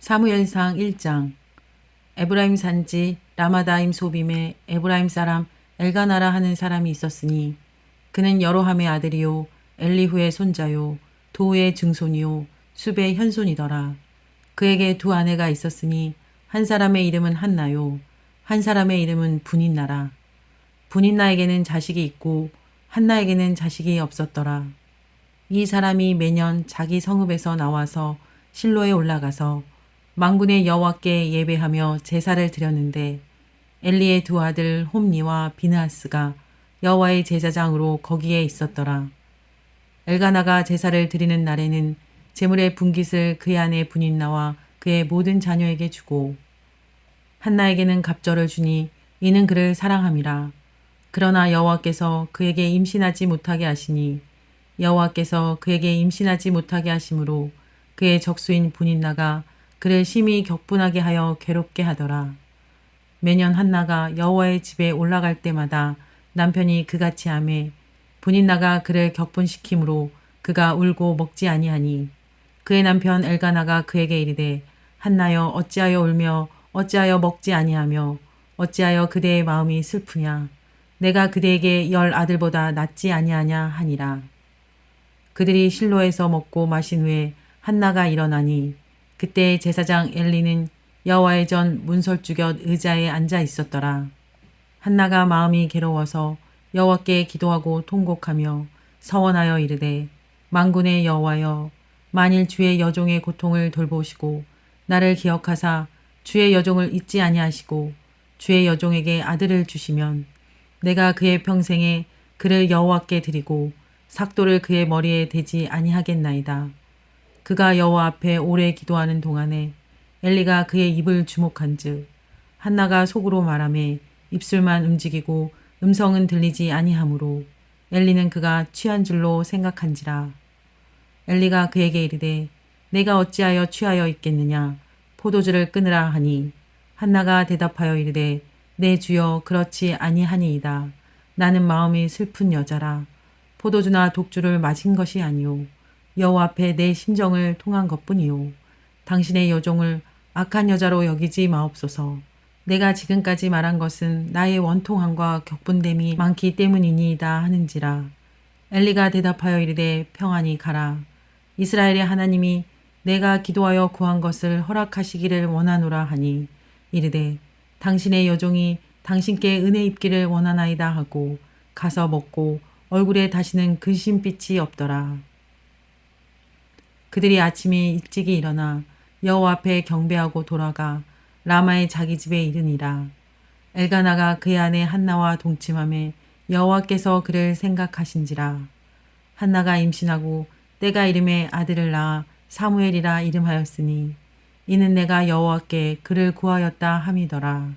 사무엘상 1장 에브라임 산지 라마다임 소빔에 에브라임 사람 엘가나라 하는 사람이 있었으니 그는 여로함의 아들이요 엘리후의 손자요 도우의 증손이요 숲의 현손이더라. 그에게 두 아내가 있었으니 한 사람의 이름은 한나요 한 사람의 이름은 분인나라. 분인나에게는 자식이 있고 한나에게는 자식이 없었더라. 이 사람이 매년 자기 성읍에서 나와서 실로에 올라가서 망군의 여호와께 예배하며 제사를 드렸는데 엘리의 두 아들 홈니와 비나스가 여호와의 제사장으로 거기에 있었더라. 엘가나가 제사를 드리는 날에는 제물의 분깃을 그의 아내 분인나와 그의 모든 자녀에게 주고 한나에게는 갑절을 주니 이는 그를 사랑함이라. 그러나 여호와께서 그에게 임신하지 못하게 하시니 여호와께서 그에게 임신하지 못하게 하심으로 그의 적수인 분인나가 그를 심히 격분하게 하여 괴롭게 하더라. 매년 한나가 여호와의 집에 올라갈 때마다 남편이 그같이 하매 분인나가 그를 격분시키므로 그가 울고 먹지 아니하니. 그의 남편 엘가나가 그에게 이르되 한나여 어찌하여 울며 어찌하여 먹지 아니하며 어찌하여 그대의 마음이 슬프냐? 내가 그대에게 열 아들보다 낫지 아니하냐 하니라. 그들이 실로에서 먹고 마신 후에 한나가 일어나니 그때 제사장 엘리는 여호와의 전 문설주 곁 의자에 앉아 있었더라. 한나가 마음이 괴로워서 여호와께 기도하고 통곡하며 서원하여 이르되 만군의 여호와여 만일 주의 여종의 고통을 돌보시고 나를 기억하사 주의 여종을 잊지 아니하시고 주의 여종에게 아들을 주시면 내가 그의 평생에 그를 여호와께 드리고 삭도를 그의 머리에 대지 아니하겠나이다. 그가 여호와 앞에 오래 기도하는 동안에 엘리가 그의 입을 주목한즉 한나가 속으로 말하며 입술만 움직이고 음성은 들리지 아니하므로 엘리는 그가 취한 줄로 생각한지라. 엘리가 그에게 이르되 내가 어찌하여 취하여 있겠느냐? 포도주를 끊으라 하니. 한나가 대답하여 이르되 내 주여 그렇지 아니하니이다. 나는 마음이 슬픈 여자라. 포도주나 독주를 마신 것이 아니오 여호와 앞에 내 심정을 통한 것뿐이오 당신의 여종을 악한 여자로 여기지 마옵소서. 내가 지금까지 말한 것은 나의 원통함과 격분됨이 많기 때문이니이다 하는지라. 엘리가 대답하여 이르되 평안히 가라. 이스라엘의 하나님이 내가 기도하여 구한 것을 허락하시기를 원하노라 하니 이르되 당신의 여종이 당신께 은혜 입기를 원하나이다 하고 가서 먹고 얼굴에 다시는 근심빛이 없더라. 그들이 아침에 일찍이 일어나 여호와 앞에 경배하고 돌아가 라마의 자기 집에 이르니라. 엘가나가 그의 아내 한나와 동침함에 여호와께서 그를 생각하신지라. 한나가 임신하고 때가 이름에 아들을 낳아 사무엘이라 이름하였으니 이는 내가 여호와께 그를 구하였다 함이더라.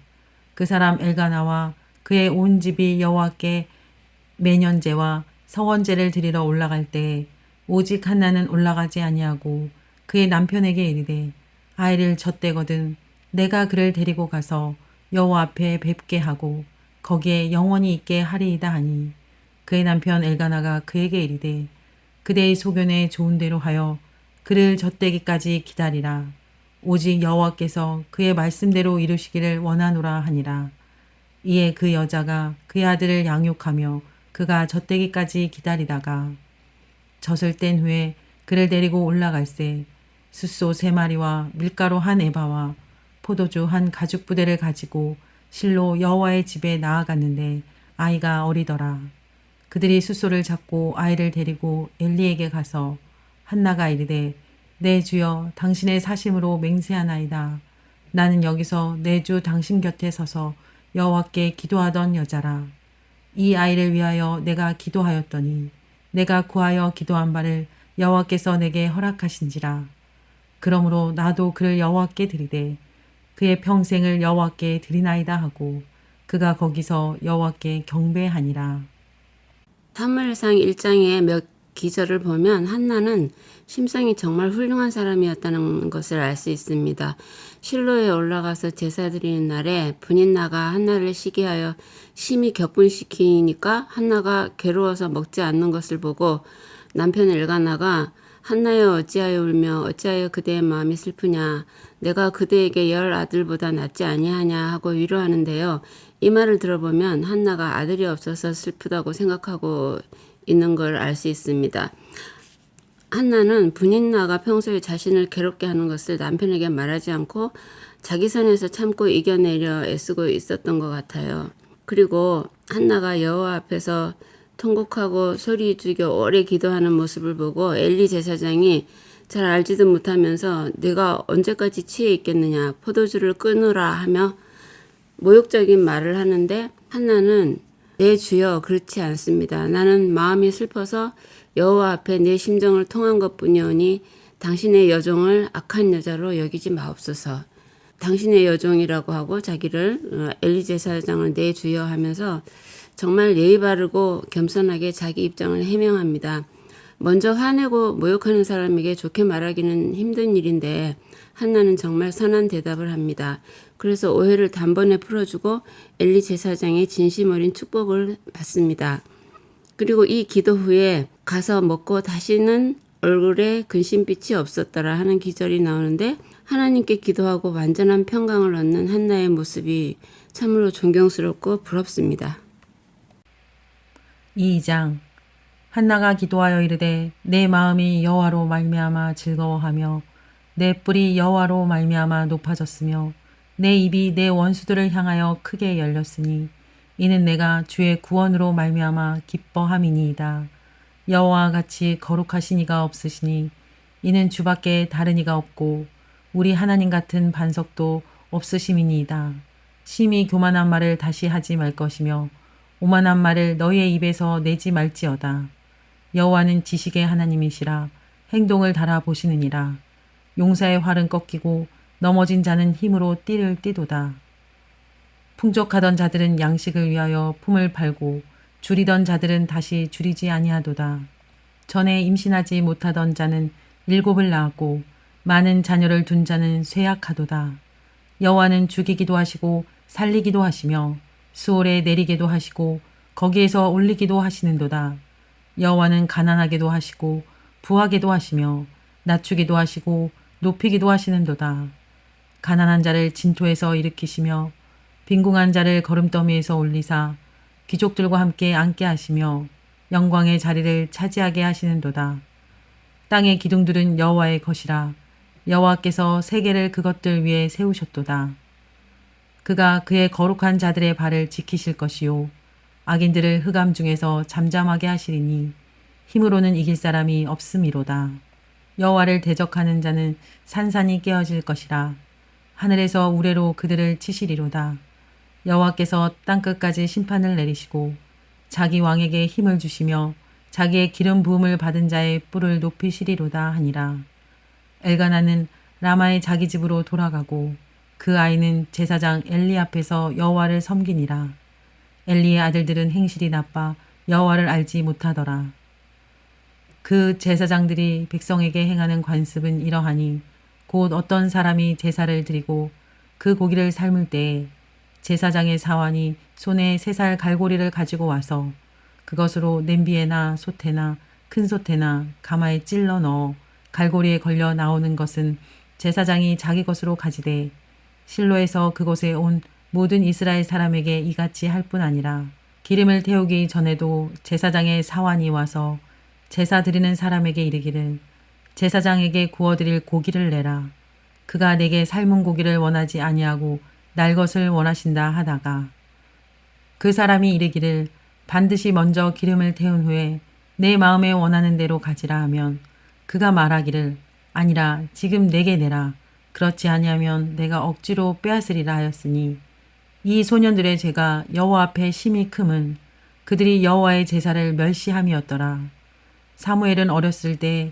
그 사람 엘가나와 그의 온 집이 여호와께 매년제와 서원제를 드리러 올라갈 때 오직 한나는 올라가지 아니하고 그의 남편에게 이르되 아이를 젖대거든 내가 그를 데리고 가서 여호와 앞에 뵙게 하고 거기에 영원히 있게 하리이다 하니. 그의 남편 엘가나가 그에게 이르되 그대의 소견에 좋은 대로 하여 그를 젖대기까지 기다리라. 오직 여호와께서 그의 말씀대로 이루시기를 원하노라 하니라. 이에 그 여자가 그의 아들을 양육하며 그가 젖대기까지 기다리다가 젖을 뗀 후에 그를 데리고 올라갈새 숫소 세 마리와 밀가루 한 에바와 포도주 한 가죽 부대를 가지고 실로 여호와의 집에 나아갔는데 아이가 어리더라. 그들이 숫소를 잡고 아이를 데리고 엘리에게 가서 한나가 이르되 내 주여 당신의 사심으로 맹세하나이다. 나는 여기서 내 주 당신 곁에 서서 여호와께 기도하던 여자라. 이 아이를 위하여 내가 기도하였더니 내가 구하여 기도한 바를 여호와께서 내게 허락하신지라. 그러므로 나도 그를 여호와께 드리되 그의 평생을 여호와께 드리나이다 하고 그가 거기서 여호와께 경배하니라. 사무엘상 1장의 몇 기절을 보면 한나는 심성이 정말 훌륭한 사람이었다는 것을 알 수 있습니다. 실로에 올라가서 제사 드리는 날에 분인나가 한나를 시기하여 심히 격분시키니까 한나가 괴로워서 먹지 않는 것을 보고 남편 엘가나가 한나여 어찌하여 울며 어찌하여 그대의 마음이 슬프냐 내가 그대에게 열 아들보다 낫지 아니하냐 하고 위로하는데요. 이 말을 들어보면 한나가 아들이 없어서 슬프다고 생각하고 있는 걸 알 수 있습니다. 한나는 분인나가 평소에 자신을 괴롭게 하는 것을 남편에게 말하지 않고 자기 선에서 참고 이겨내려 애쓰고 있었던 것 같아요. 그리고 한나가 여호와 앞에서 통곡하고 소리 죽여 오래 기도하는 모습을 보고 엘리 제사장이 잘 알지도 못하면서 내가 언제까지 취해 있겠느냐 포도주를 끊으라 하며 모욕적인 말을 하는데 한나는 내 주여 그렇지 않습니다. 나는 마음이 슬퍼서 여호와 앞에 내 심정을 통한 것뿐이오니 당신의 여종을 악한 여자로 여기지 마옵소서. 당신의 여종이라고 하고 자기를 어, 엘리 제 사장을 내 주여 하면서 정말 예의 바르고 겸손하게 자기 입장을 해명합니다. 먼저 화내고 모욕하는 사람에게 좋게 말하기는 힘든 일인데 한나는 정말 선한 대답을 합니다. 그래서 오해를 단번에 풀어주고 엘리 제사장의 진심 어린 축복을 받습니다. 그리고 이 기도 후에 가서 먹고 다시는 얼굴에 근심빛이 없었더라 하는 기절이 나오는데 하나님께 기도하고 완전한 평강을 얻는 한나의 모습이 참으로 존경스럽고 부럽습니다. 2장 한나가 기도하여 이르되 내 마음이 여호와로 말미암아 즐거워하며 내 뿔이 여호와로 말미암아 높아졌으며 내 입이 내 원수들을 향하여 크게 열렸으니 이는 내가 주의 구원으로 말미암아 기뻐함이니이다. 여호와 같이 거룩하신 이가 없으시니 이는 주밖에 다른 이가 없고 우리 하나님 같은 반석도 없으심이니이다. 심히 교만한 말을 다시 하지 말 것이며 오만한 말을 너희의 입에서 내지 말지어다. 여호와는 지식의 하나님이시라 행동을 달아 보시느니라. 용사의 활은 꺾이고 넘어진 자는 힘으로 띠를 띠도다. 풍족하던 자들은 양식을 위하여 품을 팔고 줄이던 자들은 다시 줄이지 아니하도다. 전에 임신하지 못하던 자는 일곱을 낳았고 많은 자녀를 둔 자는 쇠약하도다. 여호와는 죽이기도 하시고 살리기도 하시며 수월에 내리게도 하시고 거기에서 올리기도 하시는도다. 여호와는 가난하게도 하시고 부하게도 하시며 낮추기도 하시고 높이기도 하시는도다. 가난한 자를 진토에서 일으키시며 빈궁한 자를 거름더미에서 올리사 귀족들과 함께 앉게 하시며 영광의 자리를 차지하게 하시는도다. 땅의 기둥들은 여호와의 것이라 여호와께서 세계를 그것들 위에 세우셨도다. 그가 그의 거룩한 자들의 발을 지키실 것이요 악인들을 흑암 중에서 잠잠하게 하시리니 힘으로는 이길 사람이 없음이로다. 여호와를 대적하는 자는 산산이 깨어질 것이라 하늘에서 우레로 그들을 치시리로다. 여호와께서 땅끝까지 심판을 내리시고 자기 왕에게 힘을 주시며 자기의 기름 부음을 받은 자의 뿔을 높이시리로다 하니라. 엘가나는 라마의 자기 집으로 돌아가고 그 아이는 제사장 엘리 앞에서 여호와를 섬기니라. 엘리의 아들들은 행실이 나빠 여호와를 알지 못하더라. 그 제사장들이 백성에게 행하는 관습은 이러하니 곧 어떤 사람이 제사를 드리고 그 고기를 삶을 때에 제사장의 사환이 손에 세 살 갈고리를 가지고 와서 그것으로 냄비에나 솥에나 큰 솥에나 가마에 찔러 넣어 갈고리에 걸려 나오는 것은 제사장이 자기 것으로 가지되 실로에서 그곳에 온 모든 이스라엘 사람에게 이같이 할 뿐 아니라 기름을 태우기 전에도 제사장의 사환이 와서 제사 드리는 사람에게 이르기를 제사장에게 구워드릴 고기를 내라. 그가 내게 삶은 고기를 원하지 아니하고 날 것을 원하신다 하다가 그 사람이 이르기를 반드시 먼저 기름을 태운 후에 내 마음에 원하는 대로 가지라 하면 그가 말하기를 아니라 지금 내게 내라 그렇지 아니하면 내가 억지로 빼앗으리라 하였으니 이 소년들의 죄가 여호와 앞에 심히 크면 그들이 여호와의 제사를 멸시함이었더라 사무엘은 어렸을 때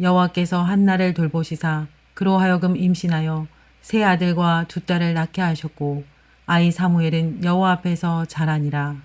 여호와께서 한나를 돌보시사 그로 하여금 임신하여 세 아들과 두 딸을 낳게 하셨고 아이 사무엘은 여호와 앞에서 자라니라.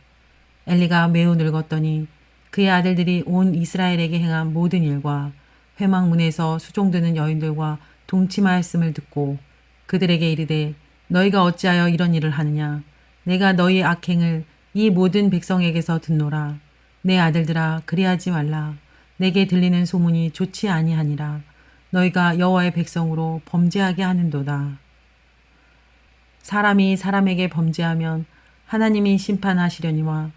엘리가 매우 늙었더니 그의 아들들이 온 이스라엘에게 행한 모든 일과 회막문에서 수종드는 여인들과 동침하였음을 듣고 그들에게 이르되 너희가 어찌하여 이런 일을 하느냐? 내가 너희 악행을 이 모든 백성에게서 듣노라. 내 아들들아 그리하지 말라 내게 들리는 소문이 좋지 아니하니라 너희가 여호와의 백성으로 범죄하게 하는도다 사람이 사람에게 범죄하면 하나님이 심판하시려니와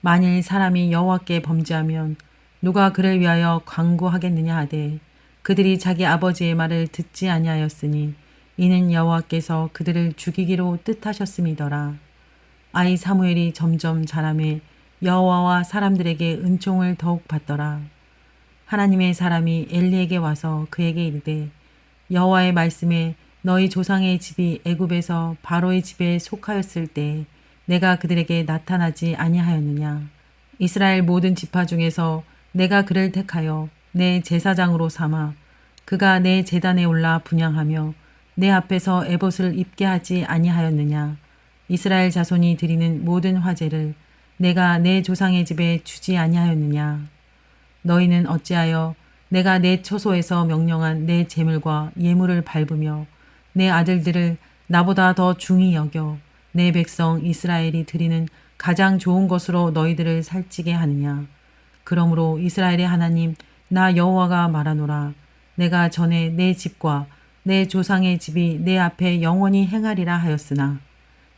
만일 사람이 여호와께 범죄하면 누가 그를 위하여 광고하겠느냐 하되 그들이 자기 아버지의 말을 듣지 아니하였으니 이는 여호와께서 그들을 죽이기로 뜻하셨음이더라. 아이 사무엘이 점점 자라매 여호와와 사람들에게 은총을 더욱 받더라. 하나님의 사람이 엘리에게 와서 그에게 이르되 여호와의 말씀에 너희 조상의 집이 애굽에서 바로의 집에 속하였을 때 내가 그들에게 나타나지 아니하였느냐? 이스라엘 모든 지파 중에서 내가 그를 택하여 내 제사장으로 삼아 그가 내 제단에 올라 분양하며 내 앞에서 에봇을 입게 하지 아니하였느냐? 이스라엘 자손이 드리는 모든 화제를 내가 내 조상의 집에 주지 아니하였느냐 너희는 어찌하여 내가 내 처소에서 명령한 내 재물과 예물을 밟으며 내 아들들을 나보다 더 중히 여겨 내 백성 이스라엘이 드리는 가장 좋은 것으로 너희들을 살찌게 하느냐? 그러므로 이스라엘의 하나님 나 여호와가 말하노라. 내가 전에 내 집과 내 조상의 집이 내 앞에 영원히 행하리라 하였으나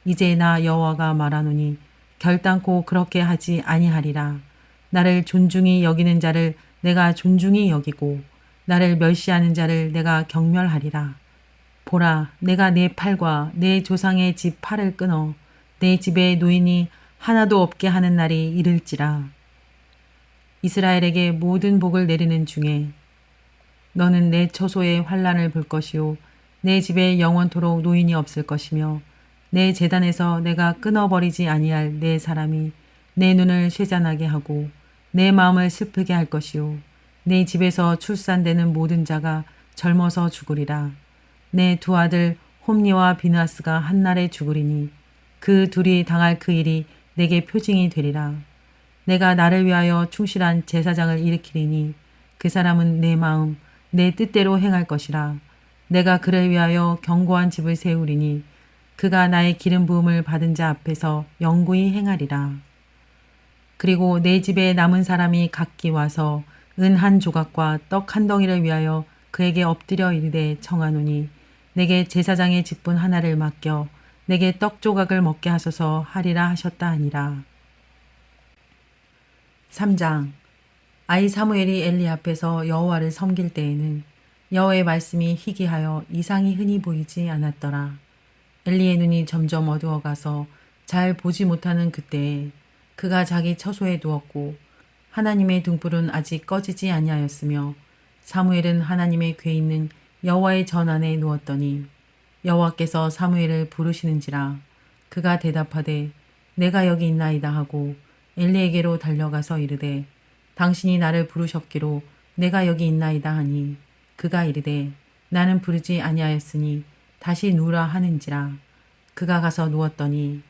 이제 나 여호와가 말하노니 결단코 그렇게 하지 아니하리라 나를 존중히 여기는 자를 내가 존중히 여기고 나를 멸시하는 자를 내가 경멸하리라. 보라 내가 내 팔과 내 조상의 집 팔을 끊어 내 집에 노인이 하나도 없게 하는 날이 이를지라. 이스라엘에게 모든 복을 내리는 중에 너는 내 처소에 환란을 볼 것이요 내 집에 영원토록 노인이 없을 것이며 내 재단에서 내가 끊어버리지 아니할 내 사람이 내 눈을 쇠잔하게 하고 내 마음을 슬프게 할 것이요 내 집에서 출산되는 모든 자가 젊어서 죽으리라. 내 두 아들 홈니와 비나스가 한날에 죽으리니 그 둘이 당할 그 일이 내게 표징이 되리라. 내가 나를 위하여 충실한 제사장을 일으키리니 그 사람은 내 마음 내 뜻대로 행할 것이라. 내가 그를 위하여 견고한 집을 세우리니 그가 나의 기름 부음을 받은 자 앞에서 영구히 행하리라 그리고 내 집에 남은 사람이 각기 와서 은 한 조각과 떡 한 덩이를 위하여 그에게 엎드려 이르되 청하노니 내게 제사장의 직분 하나를 맡겨 내게 떡 조각을 먹게 하소서 하리라 하셨다 하니라. 3장 아이 사무엘이 엘리 앞에서 여호와를 섬길 때에는 여호와의 말씀이 희귀하여 이상이 흔히 보이지 않았더라. 엘리의 눈이 점점 어두워가서 잘 보지 못하는 그때에 그가 자기 처소에 누웠고 하나님의 등불은 아직 꺼지지 아니하였으며 사무엘은 하나님의 궤 있는 여호와의 전 안에 누웠더니 여호와께서 사무엘을 부르시는지라 그가 대답하되 내가 여기 있나이다 하고 엘리에게로 달려가서 이르되 당신이 나를 부르셨기로 내가 여기 있나이다 하니 그가 이르되 나는 부르지 아니하였으니 다시 누라 하는지라 그가 가서 누웠더니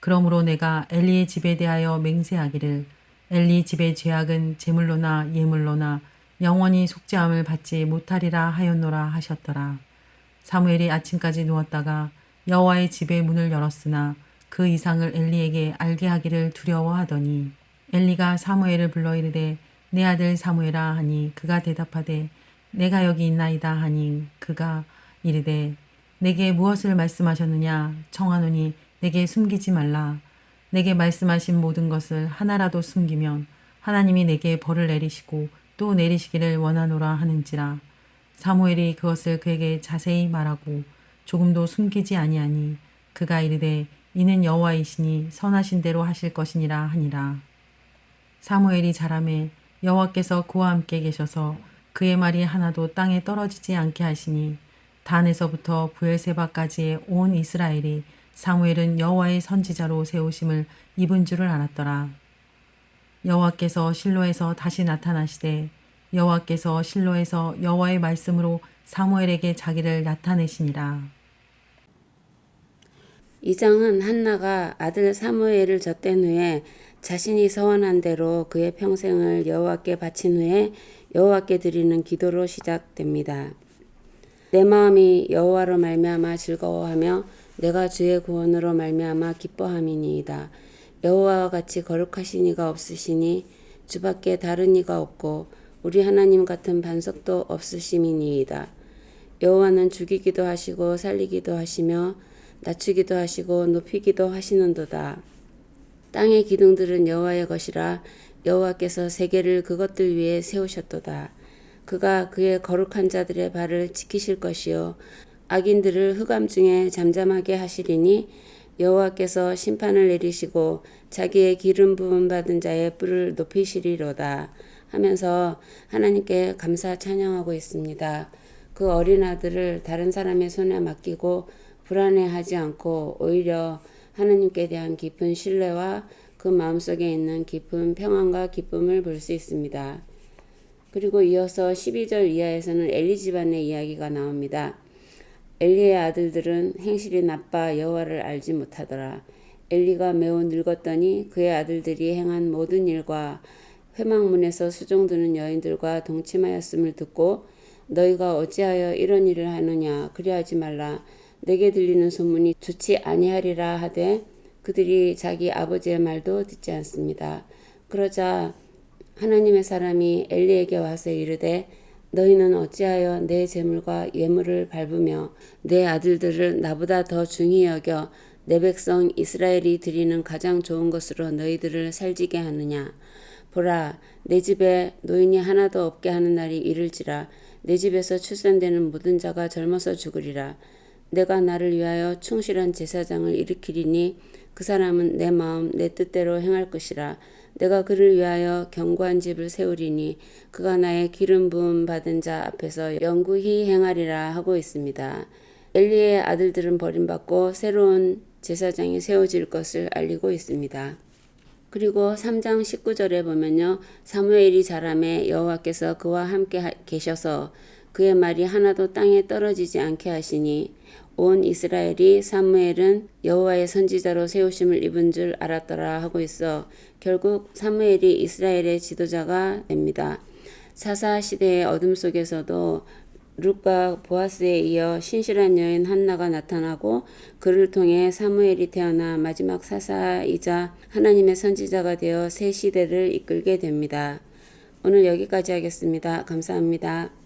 그러므로 내가 엘리의 집에 대하여 맹세하기를 엘리 집의 죄악은 제물로나 예물로나 영원히 속죄함을 받지 못하리라 하였노라 하셨더라. 사무엘이 아침까지 누웠다가 여호와의 집의 문을 열었으나 그 이상을 엘리에게 알게 하기를 두려워하더니 엘리가 사무엘을 불러 이르되 내 아들 사무엘아 하니 그가 대답하되 내가 여기 있나이다 하니 그가 이르되 내게 무엇을 말씀하셨느냐 청하노니 내게 숨기지 말라. 내게 말씀하신 모든 것을 하나라도 숨기면 하나님이 내게 벌을 내리시고 또 내리시기를 원하노라 하는지라. 사무엘이 그것을 그에게 자세히 말하고 조금도 숨기지 아니하니 그가 이르되 이는 여호와이시니 선하신 대로 하실 것이니라 하니라. 사무엘이 자라매 여호와께서 그와 함께 계셔서 그의 말이 하나도 땅에 떨어지지 않게 하시니 단에서부터 부엘세바까지의 온 이스라엘이 사무엘은 여호와의 선지자로 세우심을 입은 줄을 알았더라. 여호와께서 실로에서 다시 나타나시되 여호와께서 실로에서 여호와의 말씀으로 사무엘에게 자기를 나타내시니라. 이 장은 한나가 아들 사무엘을 젖댄 후에 자신이 서원한 대로 그의 평생을 여호와께 바친 후에 여호와께 드리는 기도로 시작됩니다. 내 마음이 여호와로 말미암아 즐거워하며 내가 주의 구원으로 말미암아 기뻐함이니이다. 여호와와 같이 거룩하신 이가 없으시니 주밖에 다른 이가 없고 우리 하나님 같은 반석도 없으심이니이다. 여호와는 죽이기도 하시고 살리기도 하시며 낮추기도 하시고 높이기도 하시는도다. 땅의 기둥들은 여호와의 것이라 여호와께서 세계를 그것들 위에 세우셨도다. 그가 그의 거룩한 자들의 발을 지키실 것이요 악인들을 흑암 중에 잠잠하게 하시리니 여호와께서 심판을 내리시고 자기의 기름 부음 받은 자의 뿔을 높이시리로다 하면서 하나님께 감사 찬양하고 있습니다. 그 어린 아들을 다른 사람의 손에 맡기고 불안해하지 않고 오히려 하나님께 대한 깊은 신뢰와 그 마음속에 있는 깊은 평안과 기쁨을 볼 수 있습니다. 그리고 이어서 12절 이하에서는 엘리 집안의 이야기가 나옵니다. 엘리의 아들들은 행실이 나빠 여호와를 알지 못하더라. 엘리가 매우 늙었더니 그의 아들들이 행한 모든 일과 회막문에서 수종드는 여인들과 동침하였음을 듣고 너희가 어찌하여 이런 일을 하느냐 그리하지 말라 내게 들리는 소문이 좋지 아니하리라 하되 그들이 자기 아버지의 말도 듣지 않습니다. 그러자 하나님의 사람이 엘리에게 와서 이르되 너희는 어찌하여 내 재물과 예물을 밟으며 내 아들들을 나보다 더 중히 여겨 내 백성 이스라엘이 드리는 가장 좋은 것으로 너희들을 살지게 하느냐? 보라 내 집에 노인이 하나도 없게 하는 날이 이를지라 내 집에서 출산되는 모든 자가 젊어서 죽으리라. 내가 나를 위하여 충실한 제사장을 일으키리니 그 사람은 내 마음 내 뜻대로 행할 것이라 내가 그를 위하여 견고한 집을 세우리니 그가 나의 기름 부음 받은 자 앞에서 영구히 행하리라 하고 있습니다. 엘리의 아들들은 버림받고 새로운 제사장이 세워질 것을 알리고 있습니다. 그리고 3장 19절에 보면요. 사무엘이 자라매 여호와께서 그와 함께 계셔서 그의 말이 하나도 땅에 떨어지지 않게 하시니 온 이스라엘이 사무엘은 여호와의 선지자로 세우심을 입은 줄 알았더라 하고 있어 결국 사무엘이 이스라엘의 지도자가 됩니다. 사사 시대의 어둠 속에서도 룻과 보아스에 이어 신실한 여인 한나가 나타나고 그를 통해 사무엘이 태어나 마지막 사사이자 하나님의 선지자가 되어 새 시대를 이끌게 됩니다. 오늘 여기까지 하겠습니다. 감사합니다.